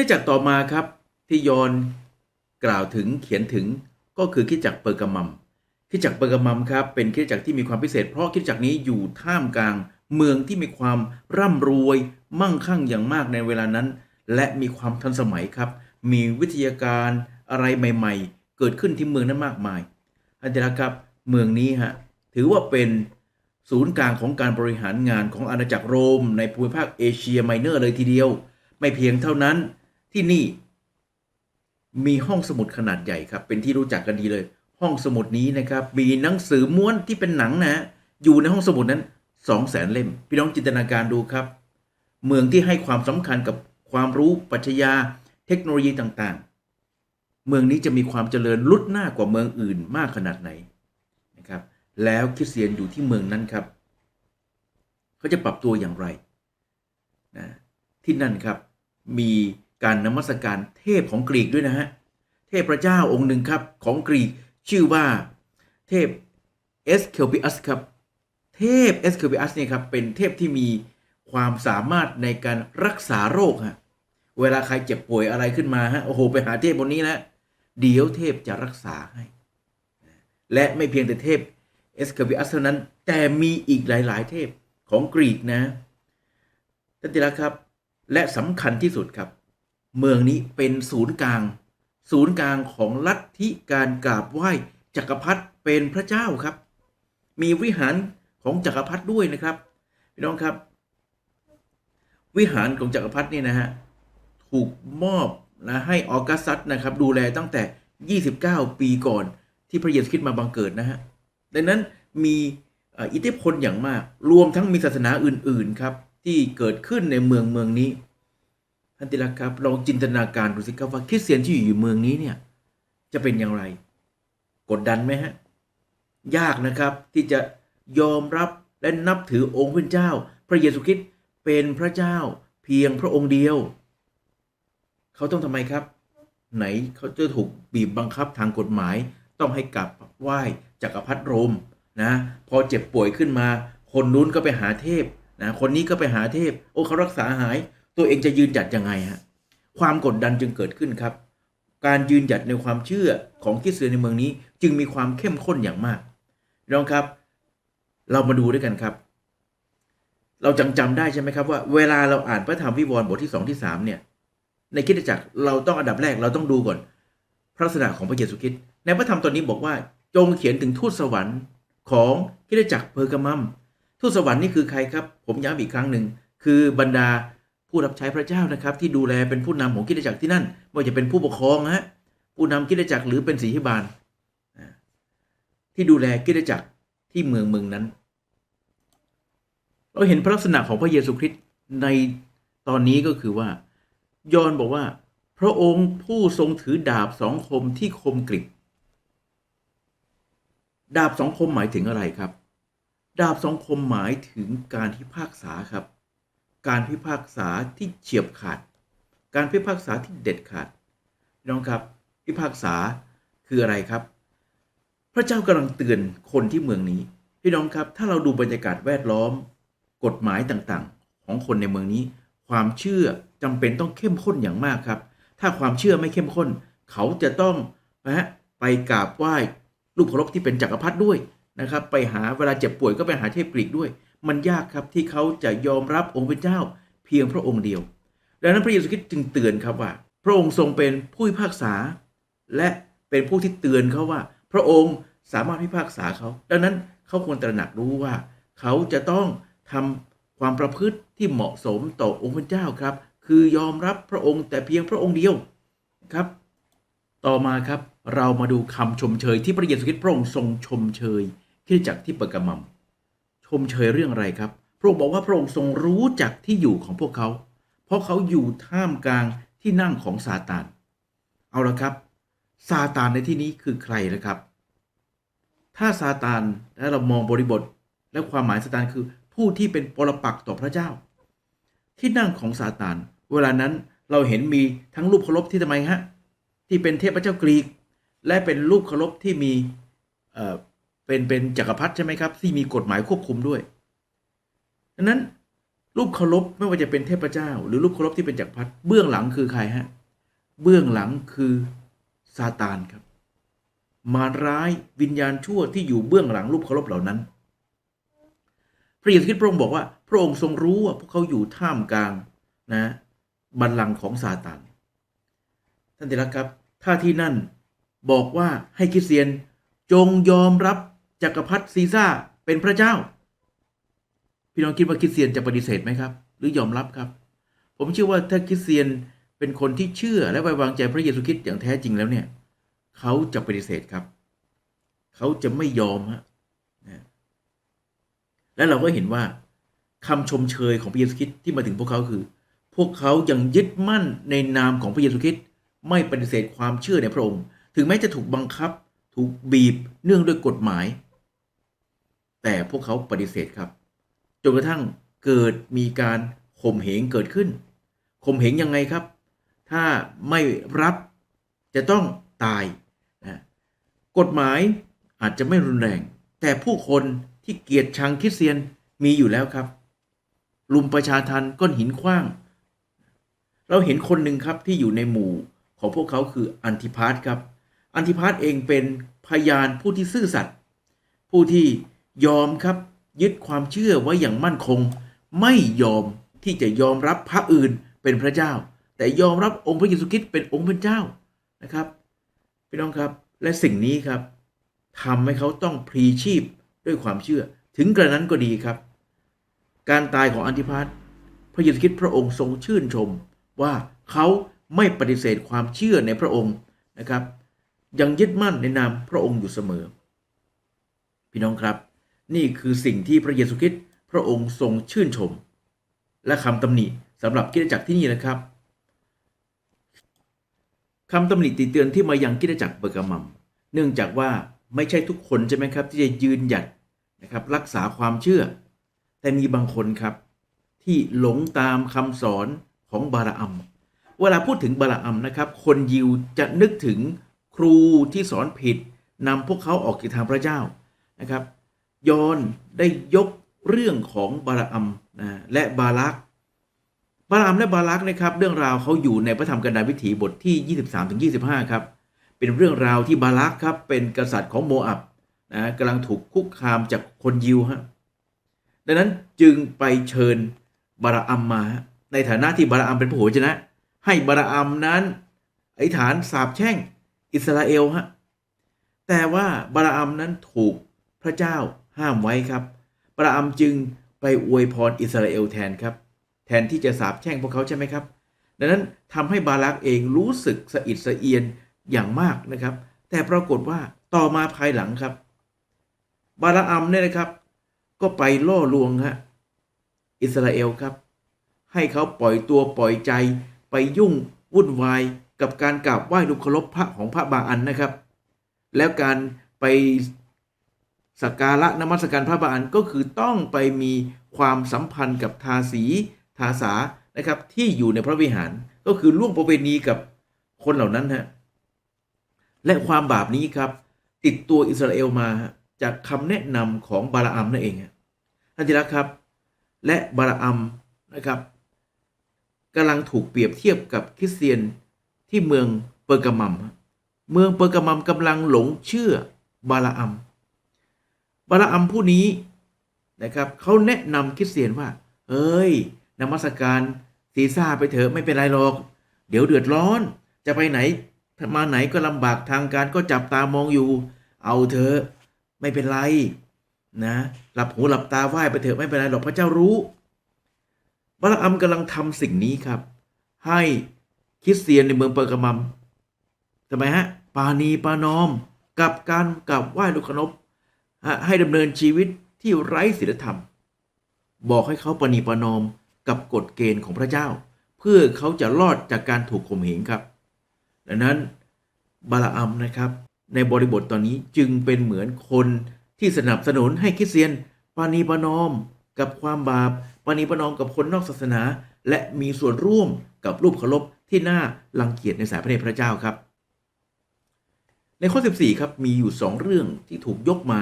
คริจักรต่อมาครับที่ยอนกล่าวถึงเขียนถึงก็คือคริสตจักรเปอร์กามัมคริสตจักรเปอร์กามัมครับเป็นคริสตจักรที่มีความพิเศษ เพราะคริสตจักรนี้อยู่ท่ามกลางเมืองที่มีความร่ำรวย มั่งคั่งอย่างมากในเวลานั้น และมีความทันสมัยครับ มีวิทยาการอะไรใหม่ๆ เกิดขึ้นที่เมืองนั้นมากมาย อันเดียครับเมืองนี้ฮะถือว่าเป็นศูนย์กลางของการบริหารงานของอาณาจักรโรม ในภูมิภาคเอเชียไมเนอร์เลยทีเดียว ไม่เพียงเท่านั้น ที่นี่ มีห้องสมุดขนาดใหญ่ครับ เป็นที่รู้จักกันดีเลย ห้องสมุดนี้นะครับ มีหนังสือม้วนที่เป็นหนังนะอยู่ในห้องสมุดนั้น2 0 0แสนเล่ม พี่น้องจินตนาการดูครับ เมืองที่ให้ความสำคัญกับความรู้ปรัชญาเทคโนโลยีต่างๆ เมืองนี้จะมีความเจริญลุดหน้ากว่าเมืองอื่นมากขนาดไหนนะครับ แล้วคริสเตียนอยู่ที่เมืองนั้นครับ เขาจะปรับตัวอย่างไรนะที่นั่นครับมี การนมัสการเทพของกรีกด้วยนะฮะ เทพพระเจ้าองค์หนึ่งครับของกรีกชื่อว่าเทพเอสเคลปิอัสครับ เทพเอสเคลปิอัสเนี่ยครับเป็นเทพที่มีความสามารถในการรักษาโรคฮะ เวลาใครเจ็บป่วยอะไรขึ้นมาฮะ โอ้โห ไปหาเทพบนนี้แล้วเดี๋ยวเทพจะรักษาให้ และไม่เพียงแต่เทพเอสเคลปิอัสเท่านั้น แต่มีอีกหลาย ๆ เทพของกรีกนะท่านติละครับ และสำคัญที่สุดครับ เมืองนี้เป็นศูนย์กลาง ศูนย์กลางของลัทธิการกราบไหว้จักรพรรดิเป็นพระเจ้าครับ มีวิหารของจักรพรรดิด้วยนะครับพี่น้องครับ วิหารของจักรพรรดินี่นะฮะถูกมอบนะให้ออกัสซัสนะครับ ดูแลตั้งแต่ 29 ปีก่อนที่พระเยซูคริสต์มาบังเกิดนะฮะดังนั้นมีอิทธิพลอย่างมาก รวมทั้งมีศาสนาอื่นๆครับที่เกิดขึ้นในเมืองเมืองนี้ ท่านติลักครับลองจินตนาการดูสิครับว่าคริสเตียนที่อยู่อยู่เมืองนี้เนี่ยจะเป็นอย่างไร กดดันไหมฮะ ยากนะครับที่จะยอมรับและนับถือองค์พระเจ้า พระเยซูคริสต์เป็นพระเจ้าเพียงพระองค์เดียว เขาต้องทำไมครับ ไหนเขาจะถูกบีบบังคับทางกฎหมาย ต้องให้กลับไหว้จักรพรรดิโรมนะพอเจ็บป่วยขึ้นมา คนนู้นก็ไปหาเทพนะคนนี้ก็ไปหาเทพ โอ้เขารักษาหาย ตัวเองจะยืนหยัดยังไงฮะความกดดันจึงเกิดขึ้นครับ การยืนหยัดในความเชื่อของคริสเตียนในเมืองนี้ จึงมีความเข้มข้นอย่างมากน้องครับ เรามาดูด้วยกันครับ เราจำจำได้ใช่ไหมครับว่า เวลาเราอ่านพระธรรมวิวรณ์บทที่สองที่สามเนี่ยในคริสตจักรเราต้องอันดับแรกเราต้องดูก่อน พระลักษณะของพระเยซูคริสต์ในพระธรรมตอนนี้บอกว่า จงเขียนถึงทูตสวรรค์ของคริสตจักรเพอร์กามัมทูตสวรรค์นี่คือใครครับ ผมย้ำอีกครั้งหนึ่งคือบรรดา ผู้รับใช้พระเจ้านะครับ ที่ดูแลเป็นผู้นำของคริสตจักรที่นั่นไม่ว่าจะเป็นผู้ปกครองฮะผู้นำคริสตจักรหรือเป็นสีหิบาลที่ดูแลคริสตจักรที่เมืองเมืองนั้น เราเห็นพระลักษณะของพระเยซูคริสต์ในตอนนี้ก็คือว่า ยอห์นบอกว่า พระองค์ผู้ทรงถือดาบสองคมที่คมกริบดาบสองคมหมายถึงอะไรครับ ดาบสองคมหมายถึงการพิพากษาครับ การพิพากษาที่เฉียบขาด การพิพากษาที่เด็ดขาดพี่น้องครับ พิพากษาคืออะไรครับ พระเจ้ากำลังเตือนคนที่เมืองนี้ พี่น้องครับ ถ้าเราดูบรรยากาศแวดล้อม กฎหมายต่างๆ ของคนในเมืองนี้ ความเชื่อจำเป็นต้องเข้มข้นอย่างมากครับ ถ้าความเชื่อไม่เข้มข้น เขาจะต้องนะฮะไปกราบไหว้รูปเคารพที่เป็นจักรพรรดิด้วยนะครับ ไปหาเวลาเจ็บป่วยก็ไปหาเทพกรีกด้วย มันยากครับที่เขาจะยอมรับองค์พระเจ้า เพียงพระองค์เดียว ดังนั้นพระเยซูคริสต์จึงเตือนครับว่า พระองค์ทรงเป็นผู้พิพากษา และเป็นผู้ที่เตือนเขาว่า พระองค์สามารถพิพากษาเขา ดังนั้นเขาควรตระหนักรู้ว่า เขาจะต้องทำความประพฤติที่เหมาะสมต่อองค์พระเจ้าครับ คือยอมรับพระองค์แต่เพียงพระองค์เดียวครับ ต่อมาครับเรามาดูคำชมเชยที่พระเยซูคริสต์พระองค์ทรงชมเชยคริสตจักที่เปอร์กามัม ชมเชยเรื่องอะไรครับ พระองค์บอกว่าพระองค์ทรงรู้จักที่อยู่ของพวกเขา เพราะเขาอยู่ท่ามกลางที่นั่งของซาตาน เอาละครับ ซาตานในที่นี้คือใครนะครับ ถ้าซาตานและเรามองบริบท และความหมายซาตานคือผู้ที่เป็นปรปักษ์ต่อพระเจ้า ที่นั่งของซาตาน เวลานั้นเราเห็นมีทั้งรูปเคารพที่ทำไมฮะ ที่เป็นเทพเจ้ากรีก และเป็นรูปเคารพที่มี เป็นเป็นจักรพรรดิใช่ไหมครับ ที่มีกฎหมายควบคุมด้วยดังนั้นรูปเคารพไม่ว่าจะเป็นเทพเจ้า หรือรูปเคารพที่เป็นจักรพรรดิเบื้องหลังคือใครฮะเบื้องหลังคือซาตานครับ มารร้ายวิญญาณชั่วที่อยู่เบื้องหลังรูปเคารพเหล่านั้น พระเยซูคริสต์พระองค์บอกว่า พระองค์ทรงรู้ว่าพวกเขาอยู่ท่ามกลางนะบัลลังก์ของซาตานท่านที่รักครับ ถ้าที่นั่นบอกว่าให้คริสเตียนจงยอมรับ จักรพรรดิซีซ่าเป็นพระเจ้า พี่น้องคิดว่าคริสเตียนจะปฏิเสธไหมครับ หรือยอมรับครับ ผมเชื่อว่าถ้าคริสเตียนเป็นคนที่เชื่อและไว้วางใจพระเยซูคริสต์อย่างแท้จริงแล้วเนี่ย เขาจะปฏิเสธครับ เขาจะไม่ยอมฮะนะและเราก็เห็นว่าคำชมเชยของพระเยซูคริสต์ที่มาถึงพวกเขาคือ พวกเขายังยึดมั่นในนามของพระเยซูคริสต์ไม่ปฏิเสธความเชื่อในพระองค์ ถึงแม้จะถูกบังคับ ถูกบีบเนื่องด้วยกฎหมาย แต่พวกเขาปฏิเสธครับ จนกระทั่งเกิดมีการข่มเหงเกิดขึ้น ข่มเหงยังไงครับ ถ้าไม่รับจะต้องตายนะกฎหมายอาจจะไม่รุนแรง แต่ผู้คนที่เกลียดชังคริสเตียนมีอยู่แล้วครับ ลุมประชาทันก้อนหินขว้าง เราเห็นคนหนึ่งครับที่อยู่ในหมู่ของพวกเขาคืออันติพาสครับ อันติพาสเองเป็นพยานผู้ที่ซื่อสัตย์ผู้ที่ ยอมครับ ยึดความเชื่อไว้อย่างมั่นคง ไม่ยอมที่จะยอมรับพระอื่นเป็นพระเจ้า แต่ยอมรับองค์พระเยซูคริสต์เป็นองค์พระเจ้านะครับพี่น้องครับและสิ่งนี้ครับทำให้เขาต้องพลีชีพด้วยความเชื่อ ถึงกระนั้นก็ดีครับ การตายของอันติพาสพระเยซูคริสต์พระองค์ทรงชื่นชม ว่าเขาไม่ปฏิเสธความเชื่อในพระองค์นะครับ ยังยึดมั่นในนามพระองค์อยู่เสมอ พี่น้องครับ นี่คือสิ่งที่พระเยซูคริสต์พระองค์ทรงชื่นชม และคำตำหนิสำหรับคริสตจักรที่นี่นะครับคำตำหนิติเตือนที่มายังคริสตจักรเบอร์กามัม เนื่องจากว่าไม่ใช่ทุกคนใช่ไหมครับ ที่จะยืนหยัดนะครับรักษาความเชื่อ แต่มีบางคนครับ ที่หลงตามคำสอนของบาราอัม เวลาพูดถึงบาราอัมนะครับ คนยิวจะนึกถึงครูที่สอนผิดนำพวกเขาออกจากทางพระเจ้านะครับ ยอนได้ยกเรื่องของบาราอัมนะและบาลักบาราอัมและบาลักนะครับ เรื่องราวเขาอยู่ในพระธรรมกันดารวิถีบทที่ 23-25ครับ เป็นเรื่องราวที่บาลักครับ เป็นกษัตริย์ของโมอับนะกำลังถูกคุกคามจากคนยิวฮะดังนั้นจึงไปเชิญบาราอัมมา ในฐานะที่บาราอัมเป็นผู้โหชนะ ให้บาราอัมนั้นไอฐานสาบแช่งอิสราเอลฮะแต่ว่าบาราอัมนั้นถูกพระเจ้า ห้ามไว้ครับบาราอัมจึงไปอวยพรอิสราเอลแทนครับ แทนที่จะสาบแช่งพวกเขาใช่ไหมครับ ดังนั้นทำให้บาลักเองรู้สึกสะอิดสะเอียนอย่างมากนะครับ แต่ปรากฏว่าต่อมาภายหลังครับ บาราอัมเนี่ยนะครับ ก็ไปล่อลวงฮะอิสราเอลครับ ให้เขาปล่อยตัวปล่อยใจไปยุ่งวุ่นวายกับการกราบไหว้รูปเคารพพระของพระบาอันนะครับ แล้วการไป สักการะนมัสการพระบาอันก็คือต้องไปมีความสัมพันธ์กับทาสีทาสานะครับที่อยู่ในพระวิหารก็คือล่วงประเวณีกับคนเหล่านั้นฮะและความบาปนี้ครับ ติดตัวอิสราเอลมาจากคำแนะนำของบาราอัมนั่นเองท่านที่รักครับ และบาราอัมนะครับกำลังถูกเปรียบเทียบกับคริสเตียนที่เมืองเปอร์กามัม เมืองเปอร์กามัมกำลังหลงเชื่อบาราอัม บาราอัมผู้นี้นะครับเขาแนะนำคริสเตียนว่า เอ้ยนมัสการซีซ่าไปเถอะไม่เป็นไรหรอก เดี๋ยวเดือดร้อน จะไปไหนมาไหนก็ลำบากทางการก็จับตามองอยู่ เอาเถอะไม่เป็นไรนะหลับหูหลับตาไหว้ไปเถอะไม่เป็นไรหรอกพระเจ้ารู้บาราอัมกำลังทำสิ่งนี้ครับ ให้คริสเตียนในเมืองเปอร์กามัมทำไมฮะ ปานีปานอม กับการกับไหว้ลูกขนบ ให้ดำเนินชีวิตที่ไร้ศีลธรรม บอกให้เขาปณีประนอมกับกฎเกณฑ์ของพระเจ้า เพื่อเขาจะรอดจากการถูกข่มเหงครับ ดังนั้นบาลาอัมนะครับ ในบริบทตอนนี้จึงเป็นเหมือนคนที่สนับสนุนให้คริสเตียนปณีประนอมกับความบาปปณีประนอมกับคนนอกศาสนา และมีส่วนร่วมกับรูปเคารพที่น่ารังเกียจในสายพระเนตรพระเจ้าครับ ในข้อ 14 ครับมีอยู่ 2 เรื่องที่ถูกยกมา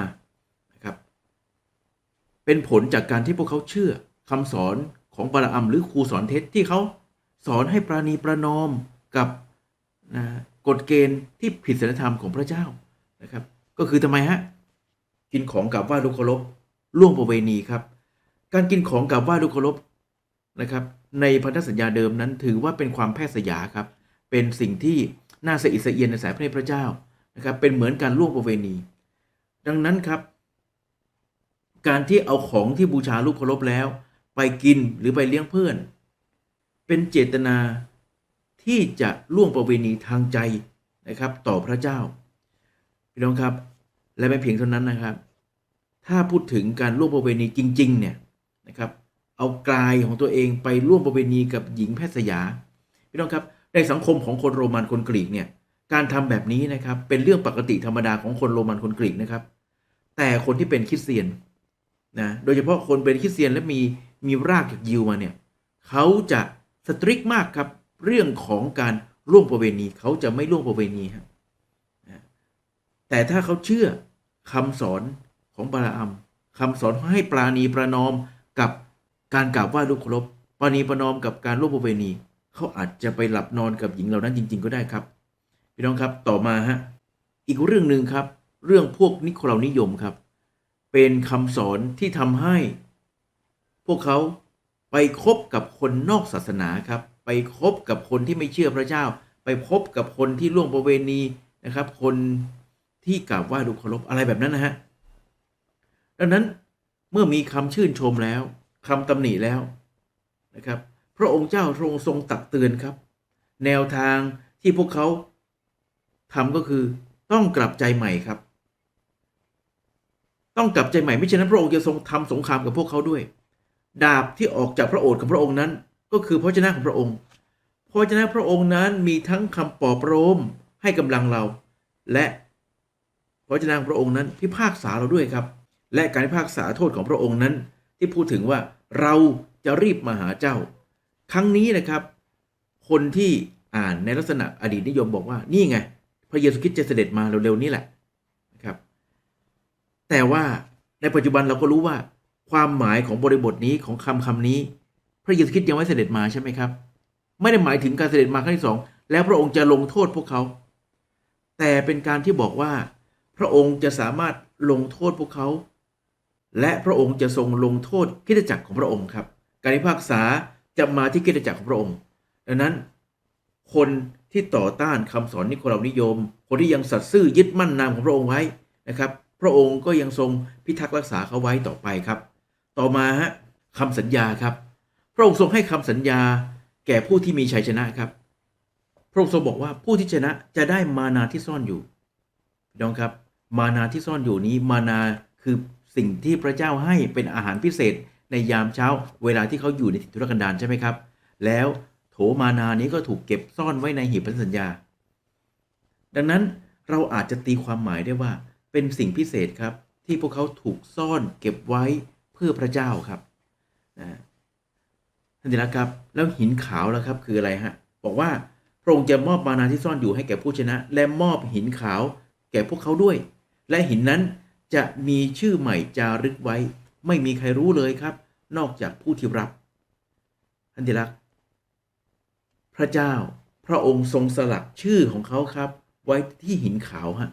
เป็นผลจากการที่พวกเขาเชื่อคำสอนของบาลาอัมหรือครูสอนเท็จที่เขาสอนให้ปราณีประนอมกับนะกฎเกณฑ์ที่ผิดศีลธรรมของพระเจ้านะครับ ก็คือทำไมฮะกินของกับว่าลูกเคารพล่วงประเวณีครับ การกินของกับว่าลูกเคารพนะครับ ในพันธสัญญาเดิมนั้นถือว่าเป็นความแพทย์สยาครับ เป็นสิ่งที่น่าสะอิสเอียนในสายพระเนตรพระเจ้านะครับ เป็นเหมือนการล่วงประเวณี ดังนั้นครับ การที่เอาของที่บูชาลูกเคารพแล้ว ไปกินหรือไปเลี้ยงเพื่อน เป็นเจตนาที่จะล่วงประเวณีทางใจนะครับ ต่อพระเจ้า พี่น้องครับ และไม่เพียงเท่านั้นนะครับ ถ้าพูดถึงการล่วงประเวณีจริง ๆ เนี่ยนะครับ เอากายของตัวเองไปร่วมประเวณีกับหญิงแพทย์สยา พี่น้องครับในสังคมของคนโรมันคนกรีกเนี่ยการทำแบบนี้นะครับเป็นเรื่องปกติธรรมดาของคนโรมันคนกรีกนะครับ แต่คนที่เป็นคริสเตียน นะโดยเฉพาะคนเป็นคริสเตียนและมีมีรากจากยิวมาเนี่ยเขาจะสตริกมากครับเรื่องของการร่วมประเวณีเขาจะไม่ร่วมประเวณีครับแต่ถ้าเขาเชื่อคำสอนของบาลาอัมคำสอนให้ปราณีประนอมกับการกราบไหว้ลูกเคารพปราณีประนอมกับการร่วมประเวณีเขาอาจจะไปหลับนอนกับหญิงเหล่านั้นจริง ๆ ก็ได้ครับพี่น้องครับต่อมาฮะอีกเรื่องหนึ่งครับ เรื่องพวกนิโคลานิยมครับ เป็นคำสอนที่ทำให้ พวกเขาไปคบกับคนนอกศาสนาครับ ไปคบกับคนที่ไม่เชื่อพระเจ้า ไปพบกับคนที่ล่วงประเวณีนะครับ คนที่กราบไหว้ดูเคารพอะไรแบบนั้นนะฮะดังนั้นเมื่อมีคำชื่นชมแล้วคำตำหนิแล้วนะครับ พระองค์เจ้าทรงทรงตักเตือนครับ แนวทางที่พวกเขาทำก็คือต้องกลับใจใหม่ครับ ต้องกลับใจใหม่ไม่เช่นนั้นพระองค์จะทรงทำสงครามกับพวกเขาด้วย ดาบที่ออกจากพระโอษฐ์ของพระองค์นั้น ก็คือพระเจ้าของพระองค์พระเจ้าพระองค์นั้นมีทั้งคำปลอบประโลมให้กำลังเรา และพระเจ้าพระองค์นั้นพิพากษาเราด้วยครับ และการพิพากษาโทษของพระองค์นั้น ที่พูดถึงว่าเราจะรีบมาหาเจ้า ครั้งนี้นะครับ คนที่อ่านในลักษณะอดีตนิยมบอกว่านี่ไง พระเยซูคริสต์จะเสด็จมาเร็วๆนี้แหละ แต่ว่าในปัจจุบันเราก็รู้ว่า ความหมายของบริบทนี้ของคำคำนี้ พระเยซูคริสต์ยังไม่เสด็จมาใช่ไหมครับ ไม่ได้หมายถึงการเสด็จมาครั้งที่สองแล้วพระองค์จะลงโทษพวกเขา แต่เป็นการที่บอกว่า พระองค์จะสามารถลงโทษพวกเขา และพระองค์จะทรงลงโทษคริสตจักรของพระองค์ครับ การพิพากษาจะมาที่คริสตจักรของพระองค์ ดังนั้น คนที่ต่อต้านคำสอนนิโคลานิยม คนที่ยังสัตย์ซื่อยึดมั่นนามของพระองค์ไว้นะครับ พระองค์ก็ยังทรงพิทักษ์รักษาเขาไว้ต่อไปครับ ต่อมาฮะคำสัญญาครับ พระองค์ทรงให้คำสัญญาแก่ผู้ที่มีชัยชนะครับ พระองค์ทรงบอกว่าผู้ที่ชนะจะได้มานาที่ซ่อนอยู่พี่น้องครับ มานาที่ซ่อนอยู่นี้มานาคือสิ่งที่พระเจ้าให้เป็นอาหารพิเศษในยามเช้า เวลาที่เขาอยู่ในถิ่นทุรกันดารใช่ไหมครับ แล้วโถมานานี้ก็ถูกเก็บซ่อนไว้ในหีบพันธสัญญา ดังนั้นเราอาจจะตีความหมายได้ว่า เป็นสิ่งพิเศษครับที่พวกเขาถูกซ่อนเก็บไว้เพื่อพระเจ้าครับนะท่านที่รักครับแล้วหินขาวแล้วครับคืออะไรฮะบอกว่าพระองค์จะมอบมานาที่ซ่อนอยู่ให้แก่ผู้ชนะ และมอบหินขาวแก่พวกเขาด้วย และหินนั้นจะมีชื่อใหม่จารึกไว้ ไม่มีใครรู้เลยครับ นอกจากผู้ที่รับท่านที่รัก พระเจ้าพระองค์ทรงสลักชื่อของเขาครับ ไว้ที่หินขาวฮะ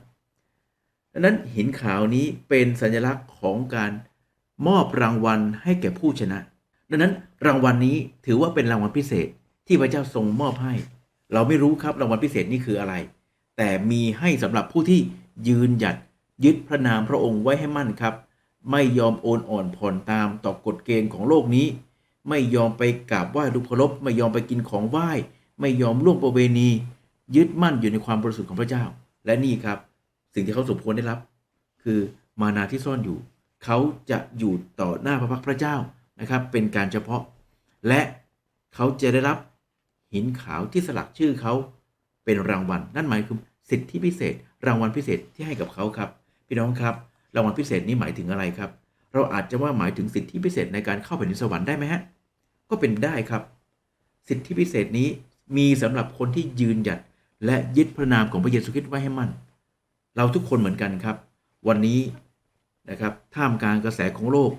ดังนั้นหินขาวนี้เป็นสัญลักษณ์ของการมอบรางวัลให้แก่ผู้ชนะ ดังนั้นรางวัลนี้ถือว่าเป็นรางวัลพิเศษที่พระเจ้าทรงมอบให้ เราไม่รู้ครับรางวัลพิเศษนี้คืออะไร แต่มีให้สำหรับผู้ที่ยืนหยัดยึดพระนามพระองค์ไว้ให้มั่นครับ ไม่ยอมโอนอ่อนผ่อนตามต่อกฎเกณฑ์ของโลกนี้ ไม่ยอมไปกราบไหว้รูปเคารพไม่ยอมไปกินของไหว้ ไม่ยอมล่วงประเวณี ยึดมั่นอยู่ในความบริสุทธิ์ของพระเจ้า และนี่ครับ สิ่งที่เขาสมควรได้รับ คือมานาที่ซ่อนอยู่ เขาจะอยู่ต่อหน้าพระพักตร์พระเจ้านะครับ เป็นการเฉพาะ และเขาจะได้รับหินขาวที่สลักชื่อเขาเป็นรางวัล นั่นหมายคือสิทธิพิเศษ รางวัลพิเศษที่ให้กับเขาครับ พี่น้องครับ รางวัลพิเศษนี้หมายถึงอะไรครับ เราอาจจะว่าหมายถึงสิทธิพิเศษในการเข้าไปในสวรรค์ได้ไหมฮะก็เป็นได้ครับ สิทธิพิเศษนี้มีสำหรับคนที่ยืนหยัดและยึดพระนามของพระเยซูคริสต์ไว้ให้มั่น เราทุกคนเหมือนกันครับ วันนี้นะครับท่ามกลางกระแสของโลก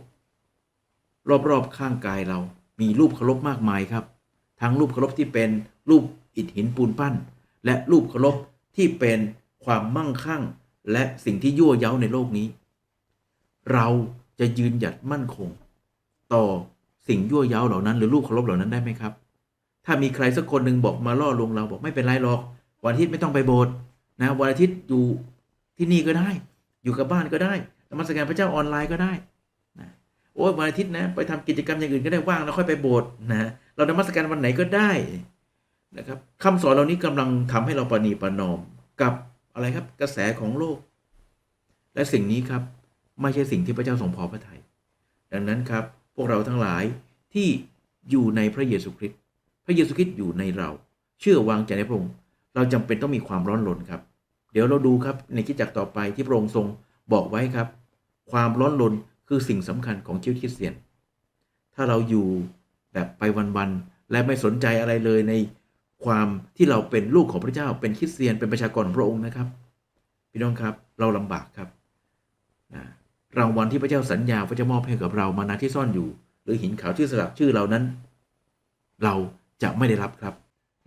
รอบๆข้างกายเรามีรูปเคารพมากมายครับ ทั้งรูปเคารพที่เป็นรูปอิฐหินปูนปั้น และรูปเคารพที่เป็นความมั่งคั่ง และสิ่งที่ยั่วเย้าในโลกนี้ เราจะยืนหยัดมั่นคง ต่อสิ่งยั่วเย้าเหล่านั้น หรือรูปเคารพเหล่านั้นได้ไหมครับ ถ้ามีใครสักคนหนึ่งบอกมาล่อลวงเราบอกไม่เป็นไรหรอก วันอาทิตย์ไม่ต้องไปโบสถ์นะวันอาทิตย์อยู่ ที่นี่ก็ได้ อยู่กับบ้านก็ได้นมัสการพระเจ้าออนไลน์ก็ได้นะโอ้ยวันอาทิตย์นะไปทำกิจกรรมอย่างอื่นก็ได้ว่างแล้วค่อยไปโบสถ์นะเรานมัสการวันไหนก็ได้นะครับคำสอนเหล่านี้กำลังทำให้เราประนีประนอมกับอะไรครับกระแสของโลก และสิ่งนี้ครับไม่ใช่สิ่งที่พระเจ้าทรงพอพระทยัยดังนั้นครับพวกเราทั้งหลายที่อยู่ในพระเยซูคริสต์พระเยซูคริสต์อยู่ในเรา เชื่อวางใจในพระองค์เราจำเป็นต้องมีความร้อนรนครับ เดี๋ยวเราดูครับในคิดจักต่อไปที่พระองค์ทรงบอกไว้ครับ ความร้อนรนคือสิ่งสำคัญของชีวิตคริสเตียน ถ้าเราอยู่แบบไปวันๆและไม่สนใจอะไรเลยในความที่เราเป็นลูกของพระเจ้า เป็นคริสเตียนเป็นประชากรของพระองค์นะครับ พี่น้องครับเราลำบากครับรางวัลที่พระเจ้าสัญญาพระเจ้ามอบให้กับเรามานาที่ซ่อนอยู่ หรือหินขาวที่สลักชื่อเรานั้น เราจะไม่ได้รับครับ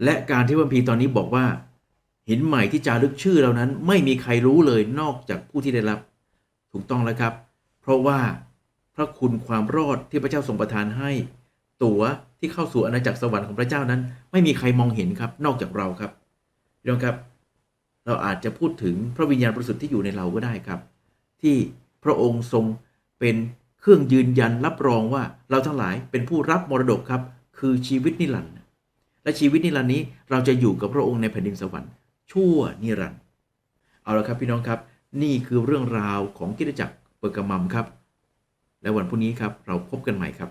และการที่พระคัมภีตอนนี้บอกว่า หินใหม่ที่จารึกชื่อเรานั้น ไม่มีใครรู้เลยนอกจากผู้ที่ได้รับ ถูกต้องแล้วครับ เพราะว่าพระคุณความรอดที่พระเจ้าทรงประทานให้ ตั๋วที่เข้าสู่อาณาจักรสวรรค์ของพระเจ้านั้น ไม่มีใครมองเห็นครับ นอกจากเราครับพี่น้องครับ เราอาจจะพูดถึงพระวิญญาณบริสุทธิ์ที่อยู่ในเราก็ได้ครับ ที่พระองค์ทรงเป็นเครื่องยืนยันรับรองว่าเราทั้งหลายเป็นผู้รับมรดกครับ คือชีวิตนิรันดร์และชีวิตนิรันดร์นี้เราจะอยู่กับพระองค์ในแผ่นดินสวรรค์ ชั่วนิรันดร์เอาละครับพี่น้องครับนี่คือเรื่องราวของกิจจักรเปอร์กมัมครับ และวันพรุ่งนี้ครับเราพบกันใหม่ครับ